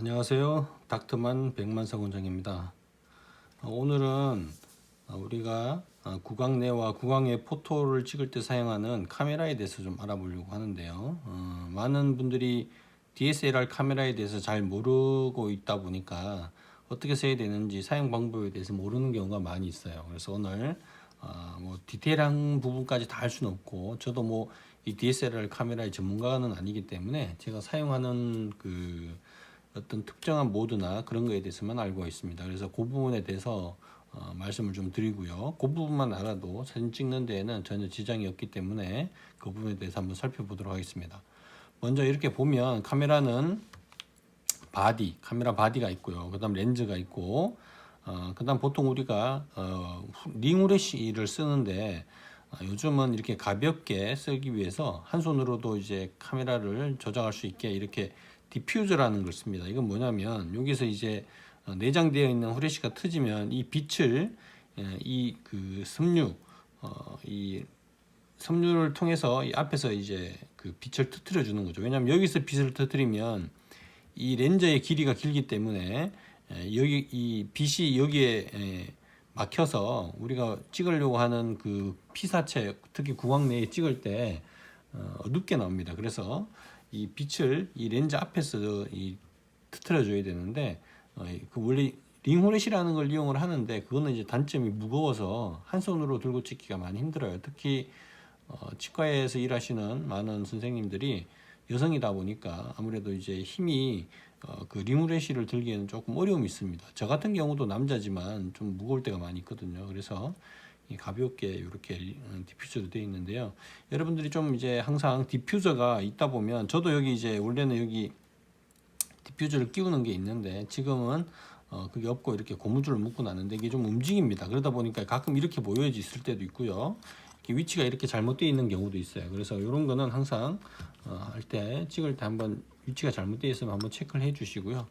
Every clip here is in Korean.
안녕하세요. 닥터만 백만석 원장입니다. 어, 오늘은 어, 우리가 어, 구강내와 구강외 포토를 찍을 때 사용하는 카메라에 대해서 좀 알아보려고 하는데요. 어, 많은 분들이 DSLR 카메라에 대해서 잘 모르고 있다 보니까 어떻게 써야 되는지 사용 방법에 대해서 모르는 경우가 많이 있어요. 그래서 오늘 어, 뭐 디테일한 부분까지 다 할 수는 없고 저도 뭐 이 DSLR 카메라의 전문가는 아니기 때문에 제가 사용하는 그 어떤 특정한 모드나 그런 거에 대해서만 알고 있습니다. 그래서 그 부분에 대해서 어, 말씀을 좀 드리고요. 그 부분만 알아도 사진 찍는 데에는 전혀 지장이 없기 때문에 그 부분에 대해서 한번 살펴보도록 하겠습니다. 먼저 이렇게 보면 카메라는 바디, 카메라 바디가 있고요. 그 다음 렌즈가 있고, 어, 그 다음 보통 우리가 어, 링후레쉬를 쓰는데 어, 요즘은 이렇게 가볍게 쓰기 위해서 한 손으로도 이제 카메라를 조작할 수 있게 이렇게 디퓨저라는 걸 씁니다. 이건 뭐냐면 여기서 이제 어, 내장되어 있는 후레쉬가 터지면 이 빛을 이 그 섬유 어, 이 섬유를 통해서 이 앞에서 이제 그 빛을 터트려 주는 거죠. 왜냐하면 여기서 빛을 터트리면 이 렌즈의 길이가 길기 때문에 에, 여기 이 빛이 여기에 에, 막혀서 우리가 찍으려고 하는 그 피사체 특히 구강 내에 찍을 때 어, 어둡게 나옵니다. 그래서 이 빛을 이 렌즈 앞에서 이 터트려 줘야 되는데 어, 이- 그 원래 링호렛이라는 걸 이용을 하는데 그거는 이제 단점이 무거워서 한 손으로 들고 찍기가 많이 힘들어요. 특히 어, 치과에서 일하시는 많은 선생님들이 여성이다 보니까 아무래도 이제 힘이 어, 그 리무레시를 들기에는 조금 어려움이 있습니다. 저 같은 경우도 남자지만 좀 무거울 때가 많이 있거든요. 그래서 이 가볍게 이렇게 디퓨저도 되어 있는데요. 여러분들이 좀 이제 항상 디퓨저가 있다 보면 저도 여기 이제 원래는 여기 디퓨저를 끼우는 게 있는데 지금은 어, 그게 없고 이렇게 고무줄을 묶고 나는데 이게 좀 움직입니다. 그러다 보니까 가끔 이렇게 모여져 있을 때도 있고요. 이렇게 위치가 이렇게 잘못되어 있는 경우도 있어요. 그래서 이런 거는 항상 어, 할 때 찍을 때 한번 위치가 잘못되어 있으면 한번 체크를 해 주시고요.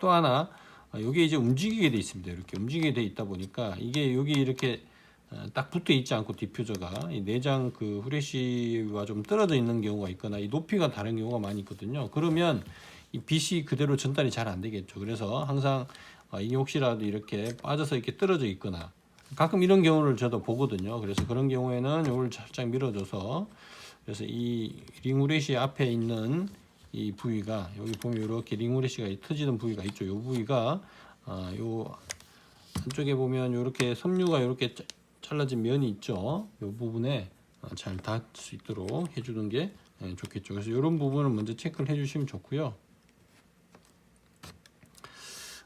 또 하나 어, 여기 이제 움직이게 돼 있습니다. 이렇게 움직이게 돼 있다 보니까 이게 여기 이렇게 어, 딱 붙어 있지 않고 디퓨저가 이 내장 그 후레쉬와 좀 떨어져 있는 경우가 있거나 이 높이가 다른 경우가 많이 있거든요. 그러면 이 빛이 그대로 전달이 잘 안 되겠죠. 그래서 항상 어, 이게 혹시라도 이렇게 빠져서 이렇게 떨어져 있거나 가끔 이런 경우를 저도 보거든요. 그래서 그런 경우에는 이걸 살짝 밀어줘서 그래서 이 링후레쉬 앞에 있는 이 부위가 여기 보면 이렇게 링후레쉬가 터지는 부위가 있죠. 이 부위가 아, 요 한쪽에 보면 이렇게 섬유가 이렇게 짜- 잘라진 면이 있죠. 이 부분에 어, 잘 닿을 수 있도록 해주는 게 예, 좋겠죠. 그래서 이런 부분을 먼저 체크를 해주시면 좋고요.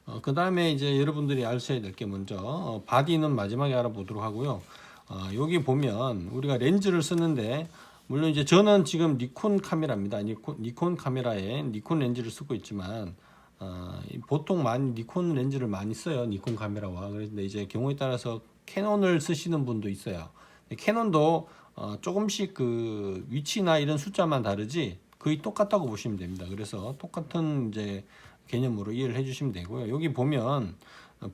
어, 그 다음에 이제 여러분들이 아셔야 될 게 먼저 어, 바디는 마지막에 알아보도록 하고요. 어, 여기 보면 우리가 렌즈를 쓰는데 물론 이제 저는 지금 니콘 카메라입니다. 니콘, 니콘 카메라에 니콘 렌즈를 쓰고 있지만 어, 이 보통 많이 니콘 렌즈를 많이 써요. 니콘 카메라와 그런데 이제 경우에 따라서 캐논을 쓰시는 분도 있어요. 캐논도 어, 조금씩 그 위치나 이런 숫자만 다르지 거의 똑같다고 보시면 됩니다. 그래서 똑같은 이제 개념으로 이해를 해주시면 되고요. 여기 보면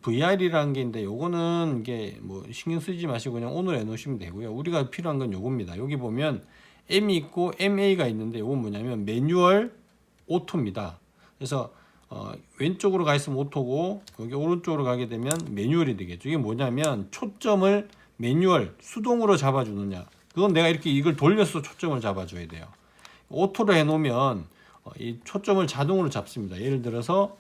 VR이라는 게 있는데 요거는 이게 뭐 신경 쓰지 마시고 그냥 오늘 해놓으시면 되고요. 우리가 필요한 건 요겁니다. 여기 보면 M이 있고 MA가 있는데 요건 뭐냐면 매뉴얼 오토입니다. 그래서 어, 왼쪽으로 가 있으면 오토고 여기 오른쪽으로 가게 되면 매뉴얼이 되겠죠. 이게 뭐냐면 초점을 매뉴얼 수동으로 잡아주느냐. 그건 내가 이렇게 이걸 돌려서 초점을 잡아줘야 돼요. 오토로 해놓으면 어, 이 초점을 자동으로 잡습니다. 예를 들어서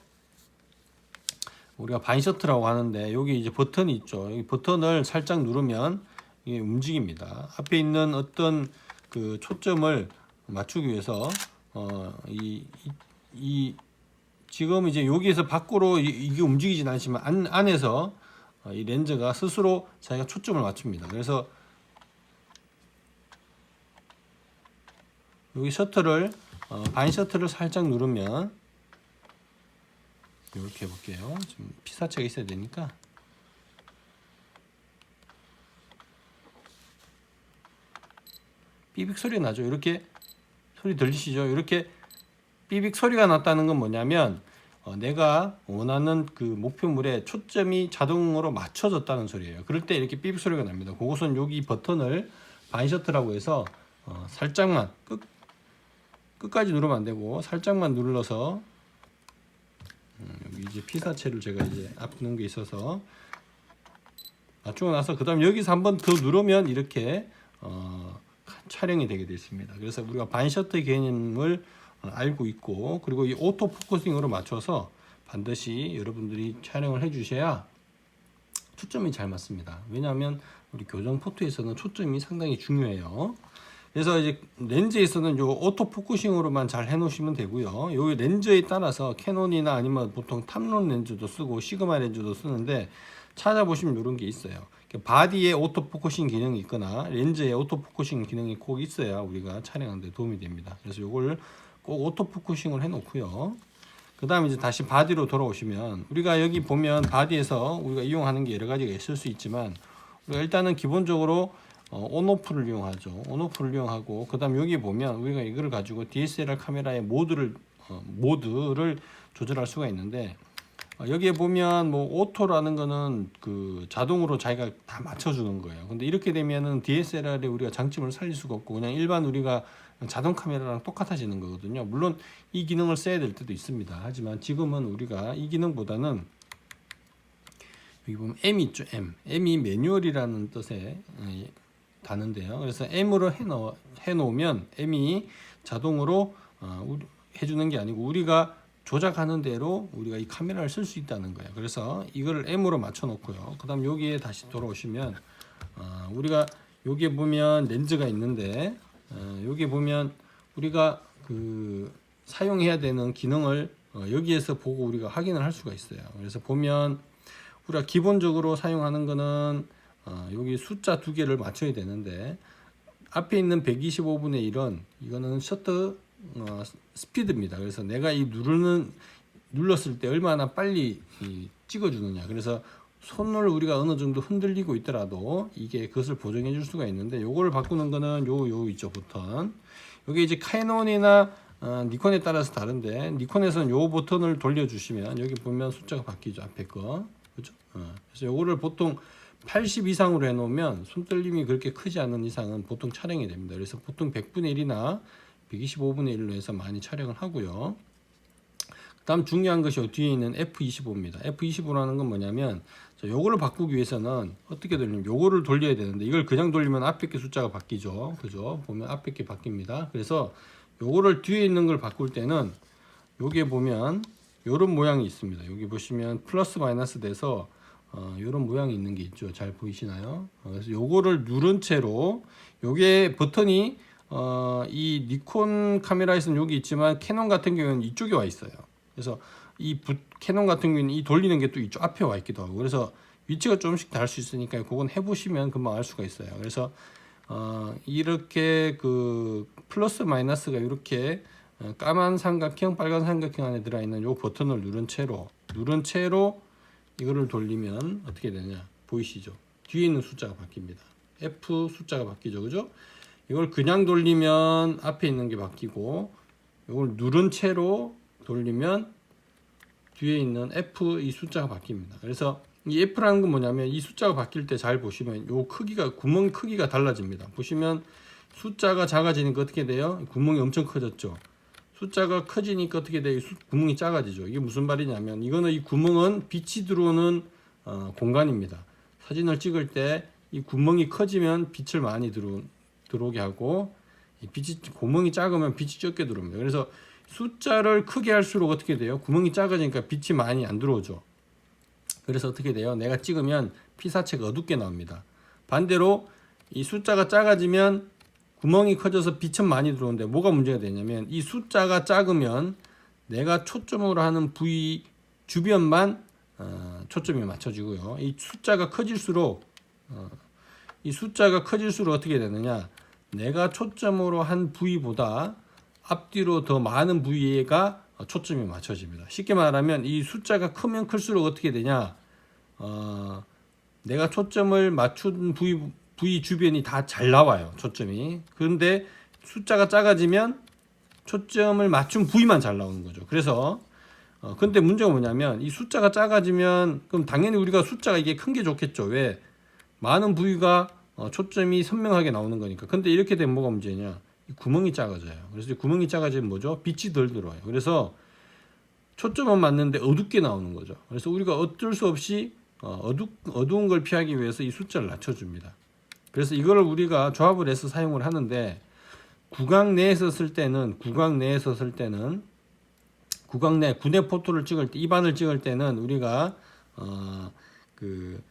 우리가 반셔트라고 하는데 여기 이제 버튼이 있죠. 이 버튼을 살짝 누르면 이게 움직입니다. 앞에 있는 어떤 그 초점을 맞추기 위해서 어이 이, 이 지금 이제 여기에서 밖으로 이, 이게 움직이진 않지만 안, 안에서 어, 이 렌즈가 스스로 자기가 초점을 맞춥니다. 그래서 여기 셔터를 어, 반 셔터를 살짝 누르면 이렇게 해볼게요. 좀 피사체가 있어야 되니까 삐빅 소리 나죠. 이렇게 소리 들리시죠? 이렇게 삐빅 소리가 났다는 건 뭐냐면 어, 내가 원하는 그 목표물에 초점이 자동으로 맞춰졌다는 소리예요. 그럴 때 이렇게 삐빅 소리가 납니다. 그것은 여기 버튼을 반셔트라고 해서 어, 살짝만 끝 끝까지 누르면 안 되고 살짝만 눌러서 음, 여기 이제 피사체를 제가 이제 앞놓은 게 있어서 맞추고 나서 그 다음 여기서 한 번 더 누르면 이렇게 어, 촬영이 되게 되어 있습니다. 그래서 우리가 반셔터 개념을 알고 있고 그리고 이 오토 포커싱으로 맞춰서 반드시 여러분들이 촬영을 해 주셔야 초점이 잘 맞습니다. 왜냐하면 우리 교정 포토에서는 초점이 상당히 중요해요. 그래서 이제 렌즈에서는 요 오토 포커싱으로만 잘 해놓으시면 되고요. 요 렌즈에 따라서 캐논이나 아니면 보통 탐론 렌즈도 쓰고 시그마 렌즈도 쓰는데 찾아보시면 이런 게 있어요. 바디에 오토 포커싱 기능이 있거나 렌즈에 오토 포커싱 기능이 꼭 있어야 우리가 촬영하는 데 도움이 됩니다. 그래서 요걸 꼭 오토 포커싱을 해놓고요. 그 다음에 이제 다시 바디로 돌아오시면 우리가 여기 보면 바디에서 우리가 이용하는 게 여러 가지가 있을 수 있지만 우리가 일단은 기본적으로 어, 온오프를 이용하죠. 온오프를 이용하고 그 다음 여기 보면 우리가 이걸 가지고 DSLR 카메라의 모드를 어, 모드를 조절할 수가 있는데 어, 여기에 보면 뭐 오토라는 거는 그 자동으로 자기가 다 맞춰주는 거예요. 근데 이렇게 되면은 DSLR에 우리가 장점을 살릴 수가 없고 그냥 일반 우리가 자동 카메라랑 똑같아지는 거거든요. 물론 이 기능을 써야 될 때도 있습니다. 하지만 지금은 우리가 이 기능보다는 여기 보면 M 있죠, M. M이 매뉴얼이라는 뜻의 어, 단어인데요. 그래서 M으로 해놓, 해놓으면 M이 자동으로 어, 해주는 게 아니고 우리가 조작하는 대로 우리가 이 카메라를 쓸 수 있다는 거예요. 그래서 이거를 M으로 맞춰 놓고요. 그 다음 여기에 다시 돌아오시면 어, 우리가 여기에 보면 렌즈가 있는데 어, 여기 보면 우리가 그 사용해야 되는 기능을 어, 여기에서 보고 우리가 확인을 할 수가 있어요. 그래서 보면 우리가 기본적으로 사용하는 거는 어, 여기 숫자 두 개를 맞춰야 되는데 앞에 있는 125분의 1은 이거는 셔터 어, 스피드입니다. 그래서 내가 이 누르는 눌렀을 때 얼마나 빨리 이 찍어주느냐. 그래서 손을 우리가 어느 정도 흔들리고 있더라도 이게 그것을 보정해 줄 수가 있는데 요거를 바꾸는 거는 요 요 있죠 버튼. 여기 이제 캐논이나 어, 니콘에 따라서 다른데 니콘에서는 요 버튼을 돌려주시면 여기 보면 숫자가 바뀌죠 앞에 거 그죠? 어, 그래서 요거를 보통 80 이상으로 해놓으면 손떨림이 그렇게 크지 않은 이상은 보통 촬영이 됩니다. 그래서 보통 100분의 1이나 125분의 1로 해서 많이 촬영을 하고요. 그 다음 중요한 것이 요 뒤에 있는 F25입니다. F25라는 건 뭐냐면 자, 요거를 바꾸기 위해서는 어떻게 돌리면 요거를 돌려야 되는데 이걸 그냥 돌리면 앞에 게 숫자가 바뀌죠. 그죠? 보면 앞에 게 바뀝니다. 그래서 요거를 뒤에 있는 걸 바꿀 때는 요게 보면 요런 모양이 있습니다. 여기 보시면 플러스 마이너스 돼서 어, 요런 모양이 있는 게 있죠. 잘 보이시나요? 어, 그래서 요거를 누른 채로 요게 버튼이 어, 이 니콘 카메라에서는 여기 있지만 캐논 같은 경우는 이쪽에 와 있어요. 그래서 이 부, 캐논 같은 경우는 이 돌리는 게 또 이쪽 앞에 와 있기도 하고 그래서 위치가 조금씩 다를 수 있으니까 그건 해보시면 금방 알 수가 있어요. 그래서 어, 이렇게 그 플러스 마이너스가 이렇게 어, 까만 삼각형, 빨간 삼각형 안에 들어있는 요 버튼을 누른 채로 누른 채로 이거를 돌리면 어떻게 되냐 보이시죠? 뒤에 있는 숫자가 바뀝니다. F 숫자가 바뀌죠, 그죠? 이걸 그냥 돌리면 앞에 있는 게 바뀌고 이걸 누른 채로 돌리면 뒤에 있는 F 이 숫자가 바뀝니다. 그래서 이 F라는 건 뭐냐면 이 숫자가 바뀔 때 잘 보시면 요 크기가 구멍 크기가 달라집니다. 보시면 숫자가 작아지니까 어떻게 돼요? 구멍이 엄청 커졌죠. 숫자가 커지니까 어떻게 돼요? 수- 구멍이 작아지죠. 이게 무슨 말이냐면 이거는 이 구멍은 빛이 들어오는 어, 공간입니다. 사진을 찍을 때 이 구멍이 커지면 빛을 많이 들어 들어오게 하고 이 빛이 구멍이 작으면 빛이 적게 들어옵니다. 그래서 숫자를 크게 할수록 어떻게 돼요? 구멍이 작아지니까 빛이 많이 안 들어오죠. 그래서 어떻게 돼요? 내가 찍으면 피사체가 어둡게 나옵니다. 반대로 이 숫자가 작아지면 구멍이 커져서 빛은 많이 들어오는데 뭐가 문제가 되냐면 이 숫자가 작으면 내가 초점으로 하는 부위 주변만 어, 초점이 맞춰지고요. 이 숫자가 커질수록 어, 이 숫자가 커질수록 어떻게 되느냐? 내가 초점으로 한 부위보다 앞뒤로 더 많은 부위가 초점이 맞춰집니다. 쉽게 말하면 이 숫자가 크면 클수록 어떻게 되냐? 어, 내가 초점을 맞춘 부위 부위 주변이 다 잘 나와요. 초점이. 그런데 숫자가 작아지면 초점을 맞춘 부위만 잘 나오는 거죠. 그래서 어, 근데 문제가 뭐냐면 이 숫자가 작아지면 그럼 당연히 우리가 숫자가 이게 큰 게 좋겠죠. 왜? 많은 부위가 어, 초점이 선명하게 나오는 거니까. 근데 이렇게 되면 뭐가 문제냐? 이 구멍이 작아져요. 그래서 이 구멍이 작아지면 뭐죠? 빛이 덜 들어와요. 그래서 초점은 맞는데 어둡게 나오는 거죠. 그래서 우리가 어쩔 수 없이 어, 어두, 어두운 걸 피하기 위해서 이 숫자를 낮춰줍니다. 그래서 이거를 우리가 조합을 해서 사용을 하는데 구강 내에서 쓸 때는 구강 내에서 쓸 때는 구강 내 군의 포토를 찍을 때 입안을 찍을 때는 우리가 어, 그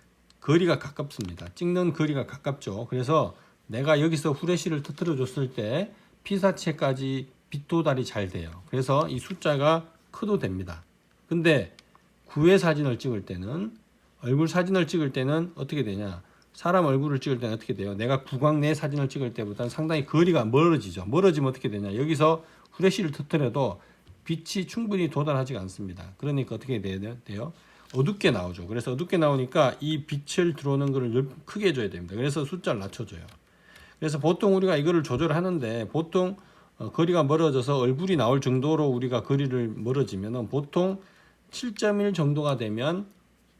거리가 가깝습니다. 찍는 거리가 가깝죠. 그래서 내가 여기서 후레쉬를 터트려 줬을 때 피사체까지 빛 도달이 잘 돼요. 그래서 이 숫자가 커도 됩니다. 근데 구의 사진을 찍을 때는 얼굴 사진을 찍을 때는 어떻게 되냐? 사람 얼굴을 찍을 때는 어떻게 돼요? 내가 구강 내 사진을 찍을 때보다는 상당히 거리가 멀어지죠. 멀어지면 어떻게 되냐? 여기서 후레쉬를 터트려도 빛이 충분히 도달하지 않습니다. 그러니까 어떻게 돼야 돼요? 어둡게 나오죠. 그래서 어둡게 나오니까 이 빛을 들어오는 넓- 크게 해줘야 됩니다. 그래서 숫자를 낮춰줘요. 그래서 보통 우리가 이거를 조절하는데 보통 어, 거리가 멀어져서 얼굴이 나올 정도로 우리가 거리를 멀어지면은 보통 7.1 정도가 되면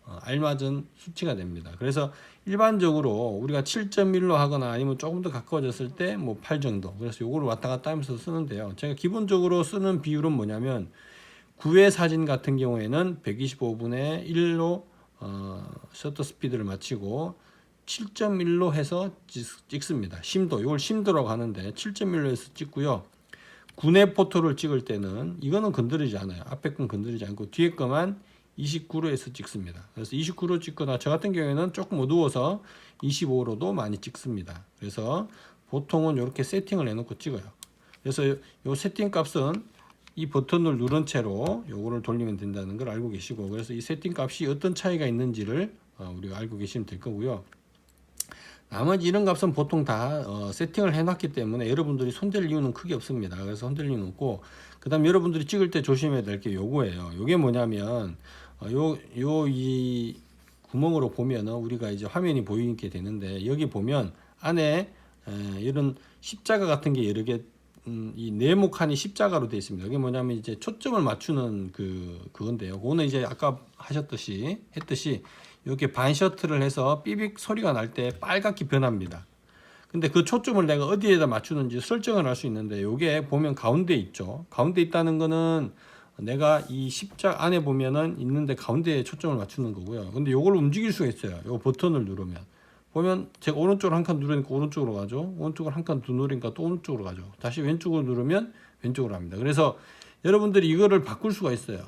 어, 알맞은 수치가 됩니다. 그래서 일반적으로 우리가 7.1로 하거나 아니면 조금 더 가까워졌을 때 뭐 8 정도. 그래서 요거를 왔다 갔다 하면서 쓰는데요. 제가 기본적으로 쓰는 비율은 뭐냐면 구의 사진 같은 경우에는 125분의 1로 어, 셔터 스피드를 맞추고 7.1로 해서 찍- 찍습니다. 심도, 이걸 심도라고 하는데 7.1로 해서 찍고요. 군의 포토를 찍을 때는 이거는 건드리지 않아요. 앞에 건 건드리지 않고 뒤에 거만 29로 해서 찍습니다. 그래서 29로 찍거나 저 같은 경우에는 조금 어두워서 25로도 많이 찍습니다. 그래서 보통은 이렇게 세팅을 해놓고 찍어요. 그래서 요- 요 세팅 값은 이 버튼을 누른 채로 요거를 돌리면 된다는 걸 알고 계시고 그래서 이 세팅 값이 어떤 차이가 있는지를 어, 우리가 알고 계시면 될 거고요. 나머지 이런 값은 보통 다 어, 세팅을 해놨기 때문에 여러분들이 손댈 이유는 크게 없습니다. 그래서 손댈 이유는 없고 그 다음 여러분들이 찍을 때 조심해야 될 게 요거예요. 요게 뭐냐면 어, 요요 이 구멍으로 보면은 우리가 이제 화면이 보이게 되는데 여기 보면 안에 에, 이런 십자가 같은 게 여러 개 음, 이 네모 칸이 십자가로 되어 있습니다. 이게 뭐냐면 이제 초점을 맞추는 그 그건데요. 그거는 이제 아까 하셨듯이 했듯이 이렇게 반 셔틀을 해서 삐빅 소리가 날 때 빨갛게 변합니다. 근데 그 초점을 내가 어디에다 맞추는지 설정을 할 수 있는데 이게 보면 가운데 있죠. 가운데 있다는 거는 내가 이 십자 안에 보면은 있는데 가운데에 초점을 맞추는 거고요. 근데 이걸 움직일 수가 있어요. 이 버튼을 누르면 보면 제가 오른쪽으로 한 칸 누르니까 오른쪽으로 가죠. 오른쪽으로 한 칸 더 누르니까 또 오른쪽으로 가죠. 다시 왼쪽으로 누르면 왼쪽으로 합니다. 그래서 여러분들이 이거를 바꿀 수가 있어요.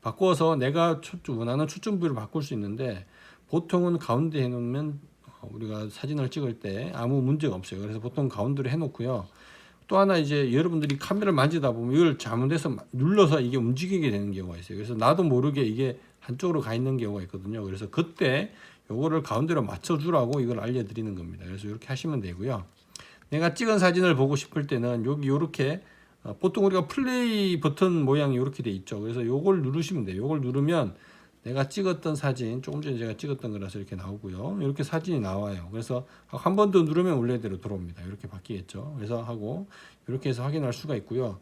바꿔서 내가 초점, 원하는 초점 부위를 바꿀 수 있는데 보통은 가운데 해놓으면 어, 우리가 사진을 찍을 때 아무 문제가 없어요. 그래서 보통 가운데로 해놓고요. 또 하나 이제 여러분들이 카메라를 만지다 보면 이걸 잘못해서 눌러서 이게 움직이게 되는 경우가 있어요. 그래서 나도 모르게 이게 한쪽으로 가 있는 경우가 있거든요. 그래서 그때 요거를 가운데로 맞춰주라고 이걸 알려드리는 겁니다. 그래서 이렇게 하시면 되고요. 내가 찍은 사진을 보고 싶을 때는 여기 요렇게 어, 보통 우리가 플레이 버튼 모양이 이렇게 돼 있죠. 그래서 요걸 누르시면 돼요. 요걸 누르면 내가 찍었던 사진 조금 전에 제가 찍었던 거라서 이렇게 나오고요. 이렇게 사진이 나와요. 그래서 한 번 더 누르면 원래대로 들어옵니다. 이렇게 바뀌겠죠. 그래서 하고 이렇게 해서 확인할 수가 있고요.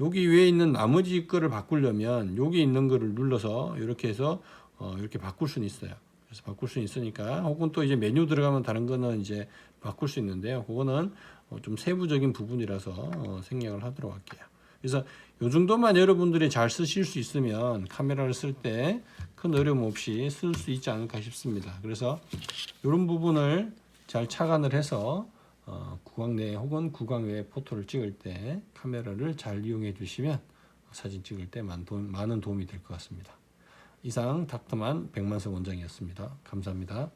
여기 위에 있는 나머지 거를 바꾸려면 여기 있는 거를 눌러서 이렇게 해서 어, 이렇게 바꿀 수는 있어요. 그래서 바꿀 수 있으니까 혹은 또 이제 메뉴 들어가면 다른 거는 이제 바꿀 수 있는데요. 그거는 어, 좀 세부적인 부분이라서 어, 생략을 하도록 할게요. 그래서 요 정도만 여러분들이 잘 쓰실 수 있으면 카메라를 쓸 때 큰 어려움 없이 쓸 수 있지 않을까 싶습니다. 그래서 이런 부분을 잘 착안을 해서 어, 구강 내 혹은 구강 외 포토를 찍을 때 카메라를 잘 이용해 주시면 사진 찍을 때 많은 도움, 많은 도움이 될 것 같습니다. 이상 닥터만 백만석 원장이었습니다. 감사합니다.